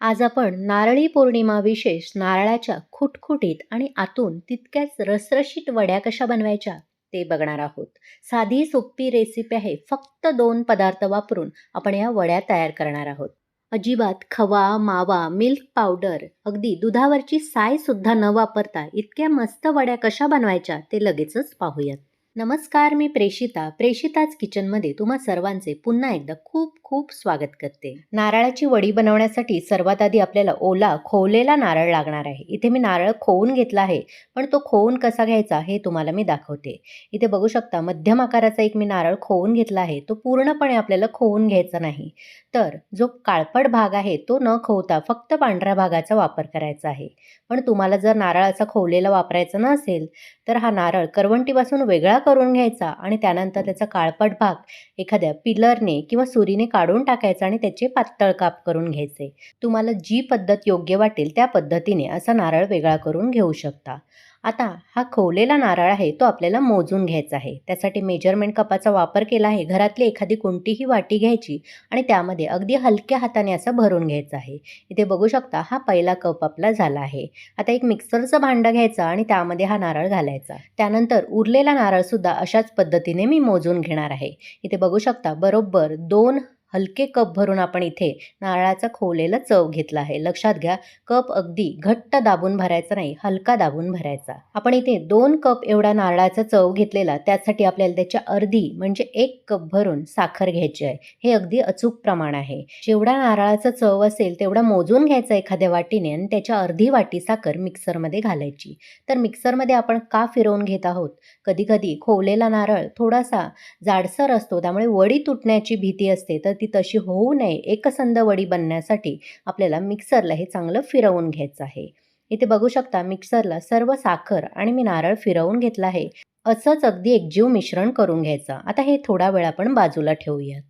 आज आपण नारळी पौर्णिमा विशेष नारळाच्या खुटखुटीत आणि आतून तितक्याच रसरशीत वड्या कशा बनवायच्या ते बघणार आहोत. साधी सोपी रेसिपी आहे. फक्त दोन पदार्थ वापरून आपण या वड्या तयार करणार आहोत. अजिबात खवा मावा मिल्क पावडर अगदी दुधावरची साय सुद्धा न वापरता इतक्या मस्त वड्या कशा बनवायच्या ते लगेचच पाहूयात. नमस्कार मी प्रेषिता प्रेषिताच किचनमध्ये तुम्हा सर्वांचे पुन्हा एकदा खूप खूप स्वागत करते. नारळाची वडी बनवण्यासाठी सर्वात आधी आपल्याला ओला खोवलेला नारळ लागणार आहे. इथे मी नारळ खोवून घेतला आहे पण तो खोवून कसा घ्यायचा हे तुम्हाला मी दाखवते. इथे बघू शकता मध्यम आकाराचा एक मी नारळ खोवून घेतला आहे. तो पूर्णपणे आपल्याला खोवून घ्यायचा नाही. तर जो काळपट भाग आहे तो न खोवता फक्त पांढऱ्या भागाचा वापर करायचा आहे. पण तुम्हाला जर नारळाचा खोवलेला वापरायचा नसेल तर हा नारळ करवंटीपासून वेगळा करून घ्यायचा आणि त्यानंतर त्याचा काळपट भाग एखाद्या पिलरने किंवा सुरीने काढून टाकायचा आणि त्याचे पातळ काप करून घ्यायचे. तुम्हाला जी पद्धत योग्य वाटेल त्या पद्धतीने असा नारळ वेगळा करून घेऊ शकता. आता हा खवलेला नारळ आहे तो आपल्याला मोजून घ्यायचा आहे. त्यासाठी मेजरमेंट कपाचा वापर केला आहे. घरातली एखादी कोणतीही वाटी घ्यायची आणि त्यामध्ये अगदी हलक्या हाताने असं भरून घ्यायचं आहे. इथे बघू शकता हा पहिला कप आपला झाला आहे. आता एक मिक्सरचं भांडं घ्यायचं आणि त्यामध्ये हा नारळ घालायचा. त्यानंतर उरलेला नारळ सुद्धा अशाच पद्धतीने मी मोजून घेणार आहे. इथे बघू शकता बरोबर दोन हलके कप भरून आपण इथे नारळाचा खोवलेला चव घेतला आहे. लक्षात घ्या कप अगदी घट्ट दाबून भरायचा नाही हलका दाबून भरायचा. आपण इथे दोन कप एवढा नारळाचा चव घेतलेला त्यासाठी आपल्याला त्याच्या अर्धी म्हणजे एक कप भरून साखर घ्यायची आहे. हे अगदी अचूक प्रमाण आहे. जेवढा नारळाचा चव असेल तेवढा मोजून घ्यायचा एखाद्या वाटीने आणि त्याच्या अर्धी वाटी साखर मिक्सरमध्ये घालायची. तर मिक्सरमध्ये आपण का फिरवून घेत आहोत? कधी कधी खोवलेला नारळ थोडासा जाडसर असतो त्यामुळे वडी तुटण्याची भीती असते. तर ती तशी होऊ नये. एकसंध वडी बनण्यासाठी आपल्याला मिक्सरला हे चांगलं फिरवून घ्यायचं आहे. इथे बघू शकता मिक्सरला सर्व साखर आणि मी नारळ फिरवून घेतला आहे. असंच अगदी एकजीव मिश्रण करून घ्यायचं. आता हे थोडा वेळ आपण बाजूला ठेवूयात.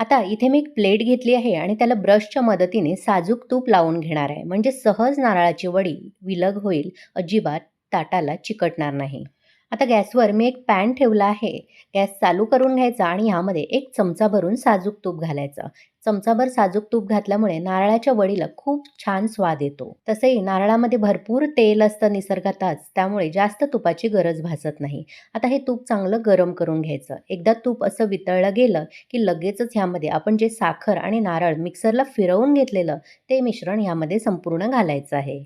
आता इथे मी एक प्लेट घेतली आहे आणि त्याला ब्रशच्या मदतीने साजूक तूप लावून घेणार आहे. म्हणजे सहज नारळाची वडी विलग होईल. अजिबात ताटाला चिकटणार नाही. आता गॅसवर मी एक पॅन ठेवला आहे. गॅस चालू करून घ्यायचा आणि ह्यामध्ये एक चमचा भरून साजूक तूप घालायचं. चमचाभर साजूक तूप घातल्यामुळे नारळाच्या वडीला खूप छान स्वाद येतो. तसेही नारळामध्ये भरपूर तेल असतं निसर्गातच त्यामुळे जास्त तुपाची गरज भासत नाही. आता हे तूप चांगलं गरम करून घ्यायचं. एकदा तूप असं वितळलं गेलं की लगेचच ह्यामध्ये आपण जे साखर आणि नारळ मिक्सरला फिरवून घेतलेलं ते मिश्रण ह्यामध्ये संपूर्ण घालायचं आहे.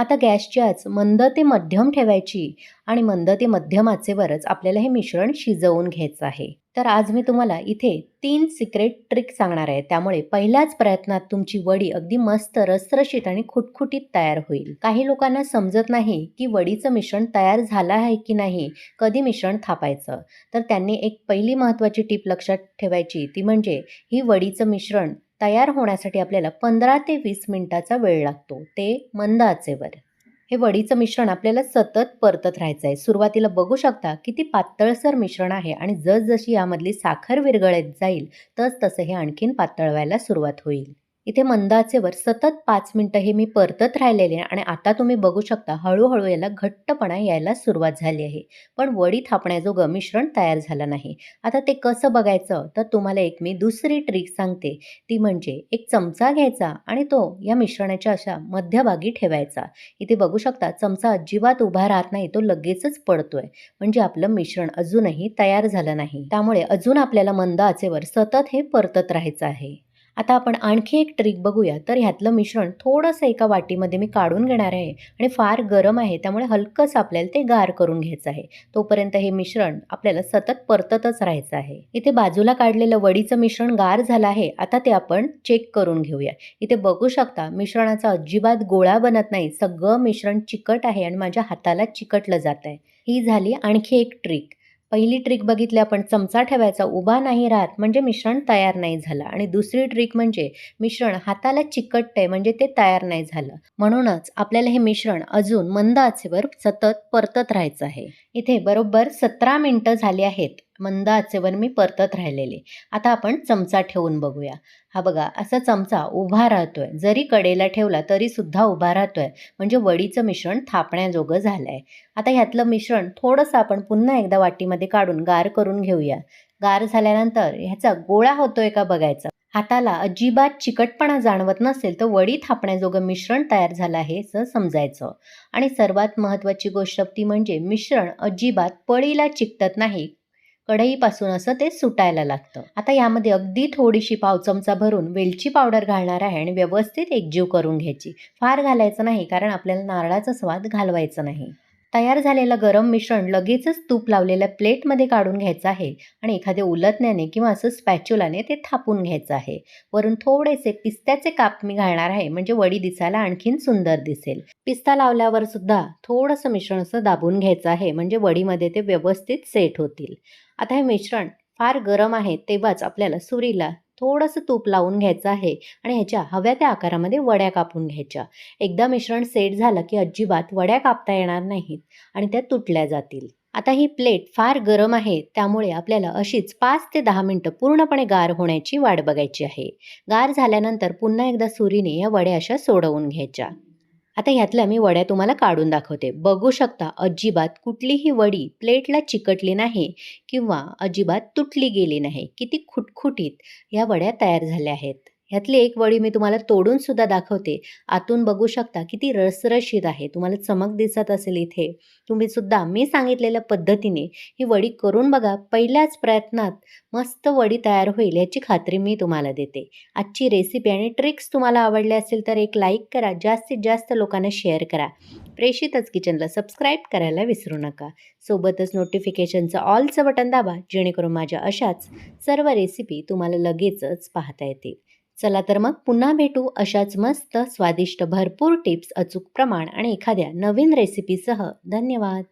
आता गॅसची आच मंद ते मध्यम ठेवायची आणि मंद ते मध्यम आचेवरच आपल्याला हे मिश्रण शिजवून घ्यायचं आहे. तर आज मी तुम्हाला इथे तीन सिक्रेट ट्रिक सांगणार आहे. त्यामुळे पहिल्याच प्रयत्नात तुमची वडी अगदी मस्त रसरशीत आणि खुटखुटीत तयार होईल. काही लोकांना समजत नाही की वडीचं मिश्रण तयार झालं आहे की नाही कधी मिश्रण थापायचं. तर त्यांनी एक पहिली महत्त्वाची टीप लक्षात ठेवायची ती म्हणजे ही वडीचं मिश्रण तयार होण्यासाठी आपल्याला पंधरा ते वीस मिनटाचा वेळ लागतो ते मंद आचेवर हे वडीचं मिश्रण आपल्याला सतत परतत राहायचं आहे सुरुवातीला बघू शकता किती पातळसर मिश्रण आहे आणि जसजशी यामधली साखर विरघळत जाईल तस तसं हे आणखीन पातळ व्हायला सुरुवात होईल. इथे मंदाचेवर सतत पाच मिनटं हे मी परतत राहिलेले आहे आणि आता तुम्ही बघू शकता हळूहळू याला घट्टपणा यायला सुरुवात झाली आहे. पण वडी थापण्याजोगं मिश्रण तयार झालं नाही. आता ते कसं बघायचं? तर तुम्हाला एक मी दुसरी ट्रिक सांगते. ती म्हणजे एक चमचा घ्यायचा आणि तो या मिश्रणाच्या अशा मध्यभागी ठेवायचा. इथे बघू शकता चमचा अजिबात उभा राहत नाही तो लगेचच पडतोय. म्हणजे आपलं मिश्रण अजूनही तयार झालं नाही. त्यामुळे अजून आपल्याला मंद आचेवर सतत हे परतत राहायचं आहे. आता आपण आणखी एक ट्रिक बघूया. तर ह्यातलं मिश्रण थोडंसं एका वाटीमध्ये मी काढून घेणार आहे आणि फार गरम आहे त्यामुळे हलकंच आपल्याला ते गार करून घ्यायचं आहे. तोपर्यंत हे मिश्रण आपल्याला सतत परततच राहायचं आहे. इथे बाजूला काढलेलं वडीचं मिश्रण गार झालं आहे. आता ते आपण चेक करून घेऊया. इथे बघू शकता मिश्रणाचा अजिबात गोळा बनत नाही. सगळं मिश्रण चिकट आहे आणि माझ्या हाताला चिकटलं जात आहे ही झाली आणखी एक ट्रिक पहिली ट्रिक बघितली आपण चमचा ठेवायचा उभा नाही राहत म्हणजे मिश्रण तयार नाही झालं. आणि दुसरी ट्रिक म्हणजे मिश्रण हाताला चिकटतंय म्हणजे ते तयार नाही झालं. म्हणूनच आपल्याला हे मिश्रण अजून मंद आचेवर सतत परतत राहायचं आहे. इथे बरोबर सतरा मिनटं झाली आहेत. मंद आचेवर मी परतत राहिलेले. आता आपण चमचा ठेवून बघूया. हा बघा असा चमचा उभा राहतोय. जरी कडेला ठेवला तरी सुद्धा उभा राहतोय. म्हणजे वडीचं मिश्रण थापण्याजोगं झालं आहे आता ह्यातलं मिश्रण थोडंसं आपण पुन्हा एकदा वाटीमध्ये काढून गार करून घेऊया. गार झाल्यानंतर ह्याचा गोळा होतोय का बघायचा? हाताला अजिबात चिकटपणा जाणवत नसेल तर वडी थापण्याजोगं मिश्रण तयार झालं आहे असं समजायचं. आणि सर्वात महत्त्वाची गोष्ट ती म्हणजे मिश्रण अजिबात पळीला चिकटत नाही. कढईपासून असं ते सुटायला लागतं. आता यामध्ये अगदी थोडीशी पाव चमचा भरून वेलची पावडर घालणार आहे आणि व्यवस्थित एकजीव करून घ्यायची. फार घालायचं नाही कारण आपल्याला नारळाचा स्वाद घालवायचा नाही. तयार झालेलं गरम मिश्रण लगेचच तूप लावलेल्या प्लेटमध्ये काढून घ्यायचं आहे आणि एखाद्या उलटण्याने किंवा असं स्पॅच्युलाने ते थापून घ्यायचं आहे. वरून थोडेसे पिस्त्याचे काप मी घालणार आहे म्हणजे वडी दिसायला आणखीन सुंदर दिसेल. पिस्ता लावल्यावर सुद्धा थोडंसं मिश्रण असं दाबून घ्यायचं आहे म्हणजे वडीमध्ये ते व्यवस्थित सेट होतील. आता हे मिश्रण फार गरम आहे तेव्हाच आपल्याला सुरीला थोडंसं तूप लावून घ्यायचं आहे आणि ह्याच्या हव्या त्या आकारामध्ये वड्या कापून घ्यायच्या. एकदा मिश्रण सेट झालं की अजिबात वड्या कापता येणार नाहीत आणि त्या तुटल्या जातील. आता ही प्लेट फार गरम आहे त्यामुळे आपल्याला अशीच पाच ते दहा मिनटं पूर्णपणे गार होण्याची वाट बघायची आहे. गार झाल्यानंतर पुन्हा एकदा सुरीने या वड्या अशा सोडवून घ्यायच्या. आता ह्यातल्या मी वड्या तुम्हाला काढून दाखवते. बघू शकता अजिबात कुठलीही वडी प्लेटला चिकटली नाही किंवा अजिबात तुटली गेली नाही. किती खुटखुटीत या वड्या तयार झाल्या आहेत. ह्यातली एक वडी मी तुम्हाला तोडून सुद्धा दाखवते. आतून बघू शकता किती रसरशीत आहे. तुम्हाला चमक दिसत असेल इथे. तुम्ही सुद्धा मी सांगितलेल्या पद्धतीने ही वडी करून बघा. पहिल्याच प्रयत्नात मस्त वडी तयार होईल याची खात्री मी तुम्हाला देते. आजची रेसिपी आणि ट्रिक्स तुम्हाला आवडल्या असेल तर एक लाईक करा. जास्तीत जास्त लोकांना शेअर करा. प्रेषितच किचनला सबस्क्राईब करायला विसरू नका. सोबतच नोटिफिकेशनचं ऑलचं बटन दाबा जेणेकरून माझ्या अशाच सर्व रेसिपी तुम्हाला लगेचच पाहता येतील. चला तर मग पुन्हा भेटू अशाच मस्त स्वादिष्ट भरपूर टिप्स अचूक प्रमाण आणि एखाद्या नवीन रेसिपीसह धन्यवाद.